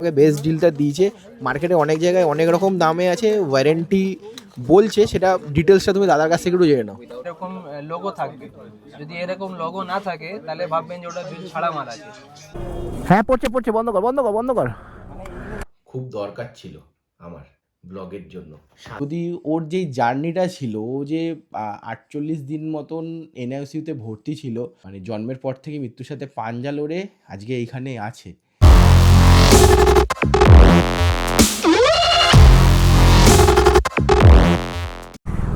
ওকে best ডিলটা দিয়েছে। মার্কেটে অনেক জায়গায় অনেক রকম দামে আছে ওয়ারেন্টি বলছে সেটা ডিটেলসটা তুমি দাদার কাছ থেকে একটু জেনে নাও। এরকম লোগো থাকবে। যদি এরকম লোগো না থাকে তাহলে ভাববেন যে ওটা বিল ছাড়া মাল আছে। হ্যাঁ পড়ছে পড়ছে বন্ধ কর বন্ধ কর বন্ধ কর। খুব দরকার ছিল আমার। ব্লগের জন্য। যদি ওর যেই জার্নিটা ছিল ও যে আটচল্লিশ দিন মতন এনআইসিউতে ভর্তি ছিল মানে জন্মের পর থেকে মৃত্যুর সাথে পাঞ্জা লড়ে আজকে এইখানে আছে।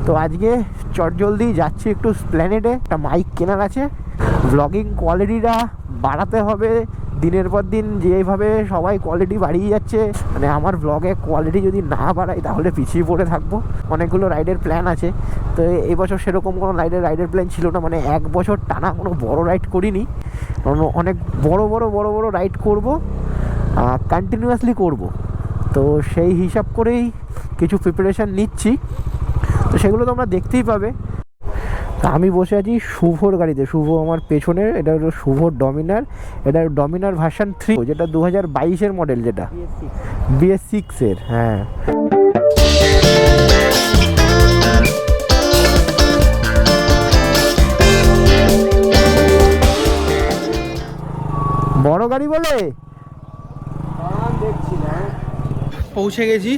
তো আজকে চটজলদি যাচ্ছি একটু স্প্ল্যানেডে একটা মাইক কেনার আছে। ব্লগিং কোয়ালিটিটা বাড়াতে হবে। দিনের পর দিন যেভাবে সবাই কোয়ালিটি বাড়িয়ে যাচ্ছে মানে আমার ব্লগে কোয়ালিটি যদি না বাড়াই তাহলে পিছিয়ে পড়ে থাকব। অনেকগুলো রাইডের প্ল্যান আছে। তো এবছর সেরকম কোনো রাইডের রাইডের প্ল্যান ছিল না মানে এক বছর টানা কোনো বড় রাইড করিনি। কারণ অনেক বড় বড় বড় বড় রাইড করব কন্টিনিউয়াসলি করব। তো সেই হিসাব করেই কিছু প্রিপারেশান নিচ্ছি। তো সেগুলো তোমরা দেখতেই পাবে। তা আমি বসে আছি শুভর গাড়িতে। শুভ আমার পেছনের, এটা হলো শুভর ডমিনার, এটা ডমিনার ভার্সন থ্রি, যেটা দু হাজার বাইশের মডেল যেটা। বিএস সিক্সের হ্যাঁ। বড় গাড়ি বলে? পৌঁছে গেছি।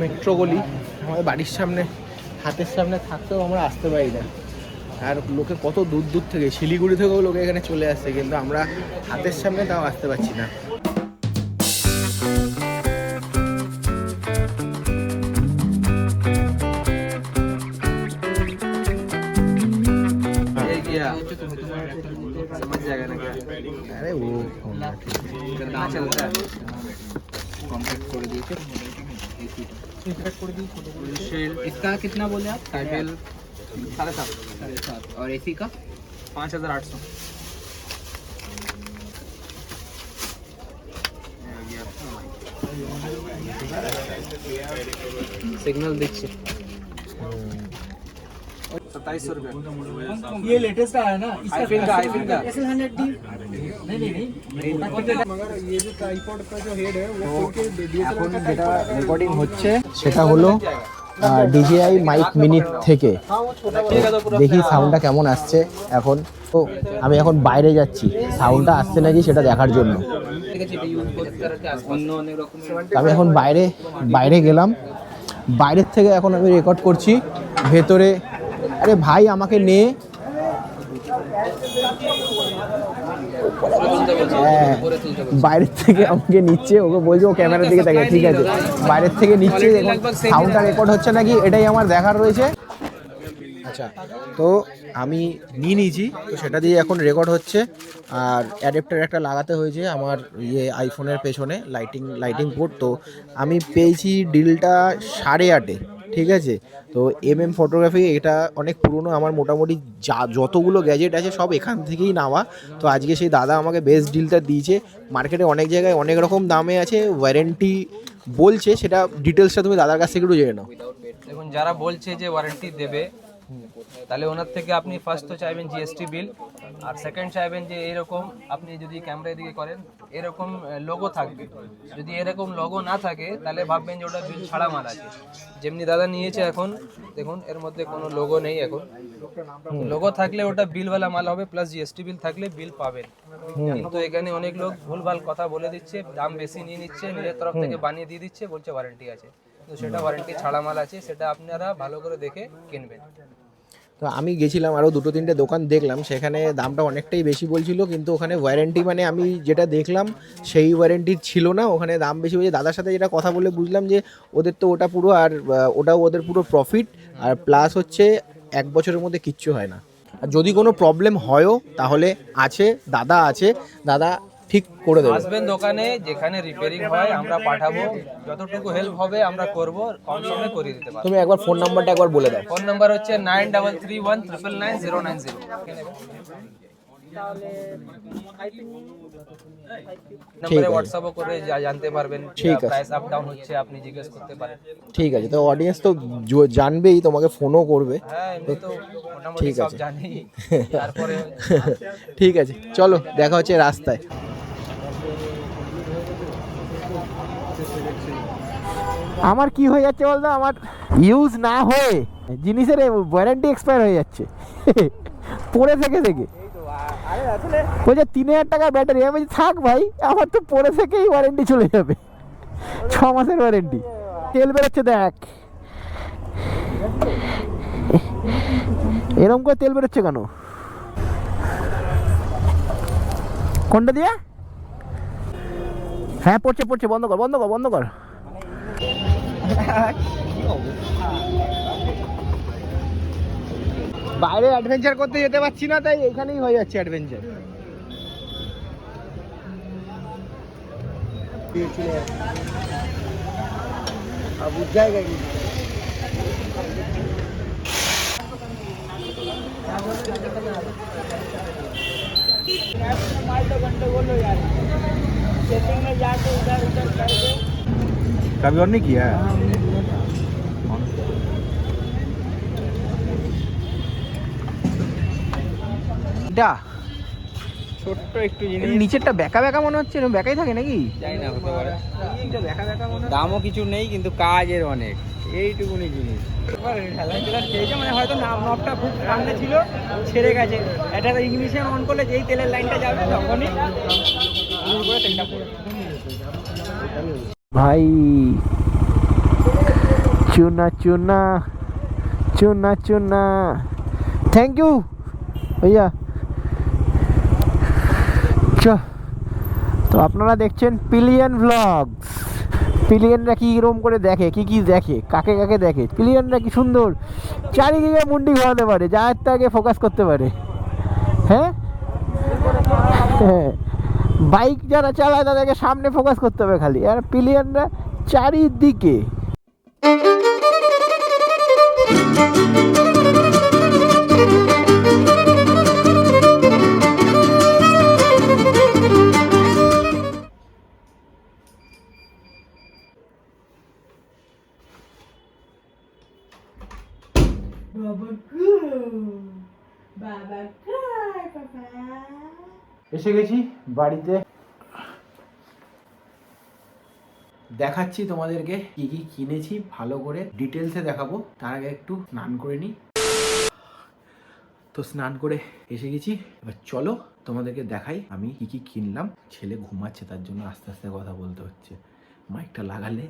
মেট্রো গলি, আমাদের বাড়ির সামনে। হাতের সামনে থাকতেও আমরা আসতে পারি না আর লোকে কত দূর দূর থেকে শিলিগুড়ি থেকেও লোকে এখানে চলে আসছে কিন্তু আমরা হাতের সামনে তাও আসতে পারছি না ये किया शील्ड इसका कितना बोले आप? टाइटल साढ़े सात। साढ़े सात। और एसी का? पाँच हज़ार आठ सौ। सिग्नल दीजिए। सत्ताईस सौ रुपये ये लेटेस्ट आया ना आईफिन का आईफिन का एस एल हंड्रेड डी नहीं नहीं नहीं मगर ये जो ट्राईपॉड का जो हेड है वो खोल के এখন যেটা রেকর্ডিং হচ্ছে সেটা হলো ডিজিআই মাইক মিনিট থেকে দেখি সাউন্ডটা কেমন আসছে এখন তো আমি এখন বাইরে যাচ্ছি সাউন্ডটা আসছে নাকি সেটা দেখার জন্য ঠিক আছে এটা ইউজ করতে পারতে অন্য অনেক রকমের তো আমি এখন বাইরে বাইরে গেলাম বাইরের থেকে এখন আমি রেকর্ড করছি ভেতরে আরে ভাই, আমাকে নে। হ্যাঁ বাইরের থেকে আমাকে নিচ্ছে, ওকে বলছে, ও ক্যামেরার দিকে তাকে ঠিক আছে। বাইরের থেকে নিচ্ছে সাউন্ডটা রেকর্ড হচ্ছে নাকি, এটাই আমার দেখার রয়েছে। আচ্ছা তো আমি নিয়ে নিয়েছি, তো সেটা দিয়ে এখন রেকর্ড হচ্ছে। আর অ্যাডাপ্টার একটা লাগাতে হয়েছে আমার ইয়ে আইফোনের পেছনে লাইটিং লাইটিং পোর্ট তো আমি পেয়েছি ডিলটা সাড়ে আটে। ঠিক আছে? তো এম এম ফটোগ্রাফি এটা অনেক পুরনো, আমার মোটামুটি যা, যতগুলো গ্যাজেট আছে সব এখান থেকেই নেওয়া। তো আজকে সেই দাদা আমাকে বেস্ট ডিলটা দিয়েছে। মার্কেটে অনেক জায়গায় অনেক রকম দামে আছে ওয়ারেন্টি বলছে, সেটা ডিটেলসটা তুমি দাদার কাছ থেকে একটু জেনে নাও। দেখুন, যারা বলছে যে ওয়ারেন্টি দেবে তাহলে ওনার থেকে আপনি ফার্স্ট তো চাইবেন জিএসটি বিল আর সেকেন্ড চাইবেন যে এরকম আপনি যদি ক্যামেরা দিকে করেন এরকম লোগো থাকবে। যদি এরকম লোগো না থাকে তাহলে ভাববেন যে ওটা বিল ছাড়া মাল আছে। যেমনি দাদা নিয়েছে এখন দেখুন এর মধ্যে কোনো লোগো নেই এখন। লোগো থাকলে ওটা বিলওয়ালা মাল হবে প্লাস জিএসটি বিল থাকলে বিল পাবেন। কিন্তু এখানে অনেক লোক ভুলভাল কথা বলে দিচ্ছে দাম বেশি নিয়ে নিচ্ছে নিজের তরফ থেকে বানিয়ে দিয়ে দিচ্ছে বলছে ওয়ারেন্টি আছে। তো সেটা ওয়ারেন্টি ছাড়া মাল আছে সেটা আপনারা ভালো করে দেখে কিনবেন। তো আমি গেছিলাম আরও দুটো তিনটে দোকান দেখলাম, সেখানে দামটা অনেকটাই বেশি বলছিল, কিন্তু ওখানে ওয়ারেন্টি মানে আমি যেটা দেখলাম, সেই ওয়ারেন্টি ছিল না, ওখানে দাম বেশি বলছে। দাদার সাথে যেটা কথা বলে বুঝলাম যে, ওদের তো ওটা পুরো আর ওটাও ওদের পুরো প্রফিট আর প্লাস হচ্ছে এক বছরের মধ্যে কিচ্ছু হয় না। আর যদি কোনো প্রবলেম হয়ও, তাহলে আছে, দাদা আছে, দাদা ঠিক করে দেবে। আসবেন দোকানে যেখানে রিপেয়ারিং হয় আমরা পাঠাবো। যতটুকু হেল্প হবে আমরা করব কম সময়ে করিয়ে দিতে পারব। তুমি একবার ফোন নাম্বারটা একবার বলে দাও। ফোন নাম্বার হচ্ছে nine double three one triple nine zero nine zero তাহলে নম্বরে আছে। হোয়াটসঅ্যাপও করে জানতে পারবেন। প্রাইস আপ ডাউন হচ্ছে আপনি জিজ্ঞেস করতে পারেন। ঠিক আছে তো অডিয়েন্স তো জানবেই তোমাকে ফোনও করবে। হ্যাঁ ঠিক আছে। তারপরে ঠিক আছে চলো দেখা হচ্ছে রাস্তায়। আমার কি হয়ে যাচ্ছে বলতো? আমার ইউজ না হয়ে জিনিসের ওয়ারেন্টি এক্সপায়ার হয়ে যাচ্ছে। পড়ে থেকে থেকে। বলছে, তিন হাজার টাকা ব্যাটারি আমি থাক ভাই, আমার তো পড়ে থেকেই ওয়ারেন্টি চলে যাবে। ছ মাসের ওয়ারেন্টি তেল বেরোচ্ছে, দেখ। এরকম করে তেল বেরোচ্ছে কেন? কোনটা দিয়ে? হ্যাঁ পড়ছে পড়ছে, বন্ধ কর বন্ধ কর বন্ধ কর। বাইরে অ্যাডভেঞ্চার করতে যেতে পারছি না তাই এখানেই হয়ে যাচ্ছে অ্যাডভেঞ্চার জায়গা सेटिंग में जाके उधर उधर करके कभी और नहीं किया है এটা ছোট্ট একটু এর নিচেরটা বেকা বেকা মনে হচ্ছে এরকম বেকাই থাকে নাকি জানি না হতে পারে বেকা বেকা মনে দামও কিছু নেই কিন্তু কাজের অনেক এইটুকুনি জিনিস এবার হেলান টেলার খেয়েছে মানে হয়তো নাম নবটা খুব সামনে ছিল ছেড়ে গেছে এটা ইগনিশন অন করলে যেই তেলের লাইনটা যাবে তখনই জোর করে তেলটা পড়ে ভাই। চুনা চুনা চুনা চুনা। থ্যাংক ইউ ভাইয়া। চ। তো আপনারা দেখছেন পিলিয়ন ভ্লগস পিলিয়নরা কি রকম করে দেখে, কি কি দেখে, কাকে কাকে দেখে। পিলিয়নরা কি সুন্দর। চারিদিকে মুন্ডি ঘোরাতে পারে যা তাকে ফোকাস করতে পারে। হ্যাঁ? হ্যাঁ। বাইক যারা চালায় তাদেরকে সামনে ফোকাস করতে হবে খালি। আর পিলিয়নরা চারিদিকে। এসে গেছি বাড়িতে। দেখাচ্ছি তোমাদেরকে কি কি কিনেছি, ভালো করে ডিটেলসে দেখাবো। তার আগে একটু স্নান করে নিই। তো স্নান করে এসে গেছি। এবার চলো তোমাদেরকে দেখাই আমি কি কি কিনলাম। ছেলে ঘুমাচ্ছে, তার জন্য আস্তে আস্তে কথা বলতে হচ্ছে। মাইকটা লাগালে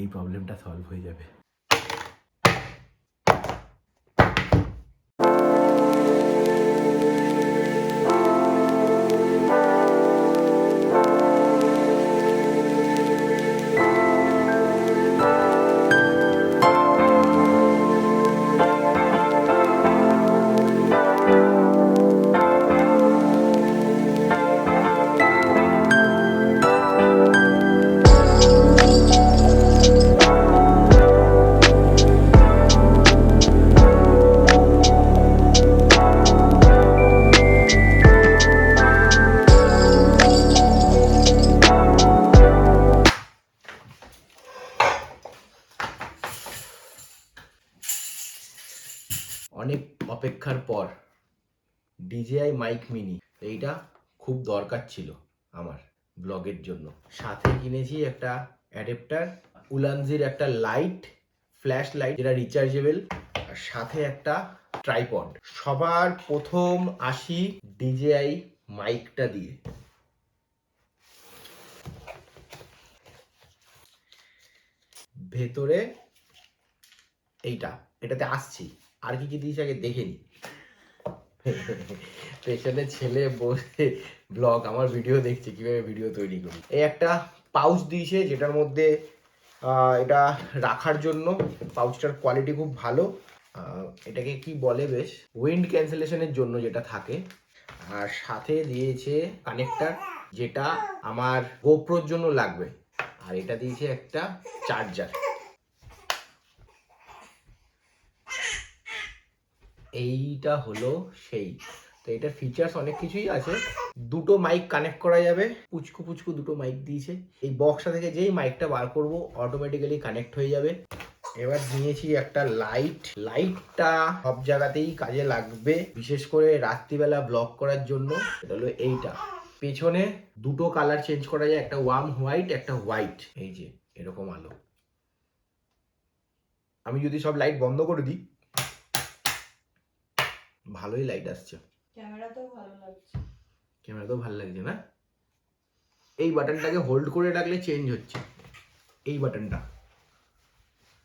এই প্রবলেমটা সলভ হয়ে যাবে। অপেক্ষার পর ডিজিআই মাইক মিনি, এইটা খুব দরকার ছিল আমার ব্লগের জন্য। সাথে কিনেছি একটা অ্যাডাপ্টার, উলানজির একটা লাইট ফ্ল্যাশ লাইট যেটা রিচার্জেবল, আর সাথে একটা ট্রাইপড। সবার প্রথম আসি ডিজিআই মাইকটা দিয়ে। ভেতরে এইটা, এটাতে আসছি। আর কি কি দিয়েছে আগে দেখে নি। পেছনে ছেলে বসে ব্লগ আমার ভিডিও দেখছে, কীভাবে ভিডিও তৈরি করি। এই একটা পাউচ দিয়েছে, যেটার মধ্যে এটা রাখার জন্য। পাউচটার কোয়ালিটি খুব ভালো। এটাকে কি বলে বেশ? উইন্ড ক্যান্সেলেশনের জন্য যেটা থাকে। আর সাথে দিয়েছে কানেক্টার যেটা আমার গোপ্রোর জন্য লাগবে। আর এটা দিয়েছে একটা চার্জার এইটা হলো সেই। তো এটার ফিচার্স অনেক কিছুই আছে। দুটো মাইক কানেক্ট করা যাবে। পুচকু পুচকু দুটো মাইক দিয়েছে। এই বক্সটা থেকে যেই মাইকটা বার করব অটোমেটিক্যালি কানেক্ট হয়ে যাবে। এবার নিয়েছি একটা লাইট লাইটটা সব জায়গাতেই কাজে লাগবে, বিশেষ করে রাত্রিবেলা ব্লক করার জন্য। এটা হলো এইটা। পেছনে দুটো কালার চেঞ্জ করা যায়, একটা ওয়ার্ম হোয়াইট একটা হোয়াইট এই যে, এরকম আলো। আমি যদি সব লাইট বন্ধ করে দিই ভালোই লাইট আসছে। ক্যামেরাতেও ভালো লাগছে। ক্যামেরাতেও ভালো লাগছে না? এই বাটনটাকে হোল্ড করে রাখলে চেঞ্জ হচ্ছে। এই বাটনটা।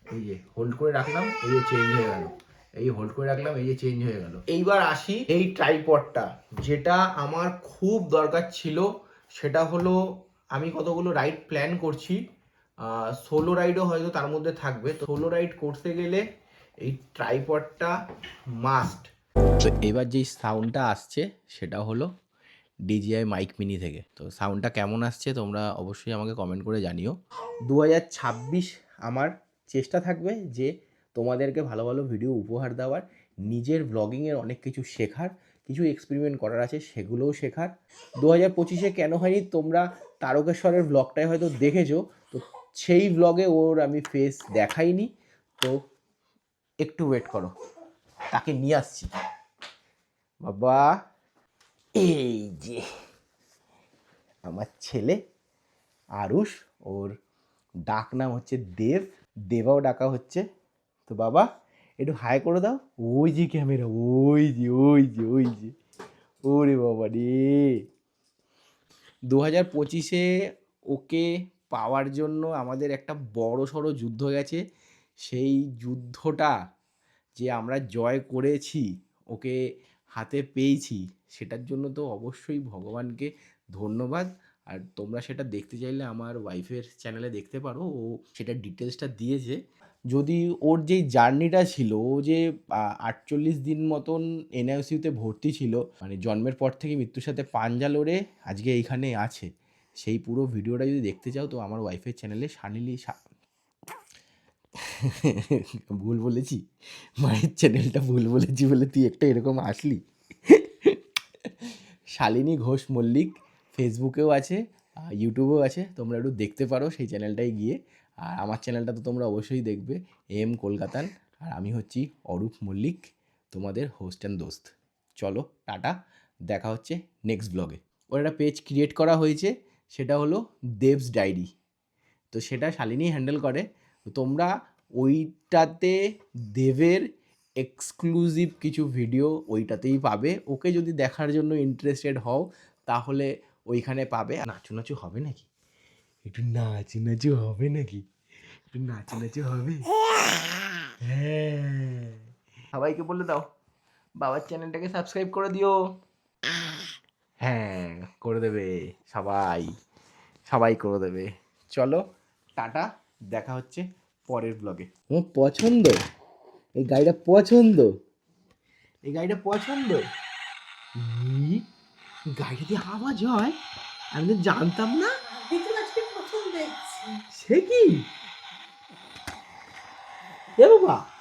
এই যে হোল্ড করে রাখলাম এই যে চেঞ্জ হয়ে গেল। এই হোল্ড করে রাখলাম এই যে চেঞ্জ হয়ে গেল। এইবার আসি এই ট্রাইপডটা যেটা আমার খুব দরকার ছিল সেটা হলো আমি কতগুলো রাইড প্ল্যান করছি। সোলো রাইডও হয়তো তার মধ্যে থাকবে। তো সোলো রাইড করতে গেলে এই ট্রাইপডটা মাস্ট তো এবার যেই সাউন্ডটা আসছে, সেটা হলো ডিজিআই মাইক মিনি থেকে। তো সাউন্ডটা কেমন আসছে তোমরা অবশ্যই আমাকে কমেন্ট করে জানিও। দু হাজার ছাব্বিশ আমার চেষ্টা থাকবে যে তোমাদেরকে ভালো ভালো ভিডিও উপহার দেওয়ার, নিজের ব্লগিংয়ের অনেক কিছু শেখার, কিছু এক্সপেরিমেন্ট করার আছে, সেগুলোও শেখার। দু হাজার পঁচিশে কেন হয়নি তোমরা তারকেশ্বরের ব্লগটাই হয়তো দেখেছ, তো সেই ব্লগে ওর আমি ফেস দেখাইনি, তো একটু ওয়েট করো। তাকে নিয়ে আসছি। বাবা, এই যে আমার ছেলে আরুষ, ওর ডাক নাম হচ্ছে দেব, দেবাও ডাকা হচ্ছে। তো বাবা, একটু হাই করে দাও। ওই যে ক্যামেরা, ওই যে ওই যে ওই যে। ওরে বাবা রে। দু হাজার পঁচিশে ওকে পাওয়ার জন্য আমাদের একটা বড় সড়ো যুদ্ধ গেছে। সেই যুদ্ধটা যে আমরা জয় করেছি, ওকে হাতে পেয়েছি, সেটার জন্য তো অবশ্যই ভগবানকে ধন্যবাদ। আর তোমরা সেটা দেখতে চাইলে আমার ওয়াইফের চ্যানেলে দেখতে পারো, ও সেটা ডিটেলসটা দিয়েছে। যদি ওর যেই জার্নিটা ছিল, ও যে আটচল্লিশ দিন মতন এনআইসিউতে ভর্তি ছিল মানে জন্মের পর থেকে মৃত্যুর সাথে পাঞ্জা লড়ে আজকে এইখানে আছে। সেই পুরো ভিডিওটা যদি দেখতে চাও, তো আমার ওয়াইফের চ্যানেলে সানিলি ভুল বলেছি? মায়ের চ্যানেলটা ভুল বলেছি বলে তুই একটা এরকম আসলি? শালিনী ঘোষ মল্লিক ফেসবুকেও আছে ইউটিউবেও আছে, তোমরা একটু দেখতে পারো সেই চ্যানেলটায় গিয়ে। আর আমার চ্যানেলটা তো তোমরা অবশ্যই দেখবে, এম কলকাতান। আর আমি হচ্ছি অরূপ মল্লিক, তোমাদের হোস্ট অ্যান্ড দোস্ত। চলো, টাটা, দেখা হচ্ছে নেক্সট ব্লগে ওর একটা পেজ ক্রিয়েট করা হয়েছে, সেটা হলো দেবস ডায়েরি তো সেটা শালিনী হ্যান্ডেল করে। তো তোমরা ওইটাতে দেবের এক্সক্লুসিভ কিছু ভিডিও ওইটাতেই পাবে। ওকে যদি দেখার জন্য ইন্টারেস্টেড হও, তাহলে ওইখানে পাবে। নাচু নাচু হবে নাকি? একটু নাচু নাচু হবে নাকি? একটু নাচু নাচু হবে? হ্যাঁ। সবাইকে বলে দাও, বাবার চ্যানেলটাকে সাবস্ক্রাইব করে দিও। হ্যাঁ করে দেবে সবাই। সবাই করে দেবে। চলো, টাটা। দেখা হচ্ছে পরের ব্লগে আমার পছন্দ? এই গাড়িটা পছন্দ? এই গাড়িটা পছন্দ? গাড়িটা গাড়িতে আওয়াজ হয়? আমি তো জানতাম না। সে কি? এ বাবা!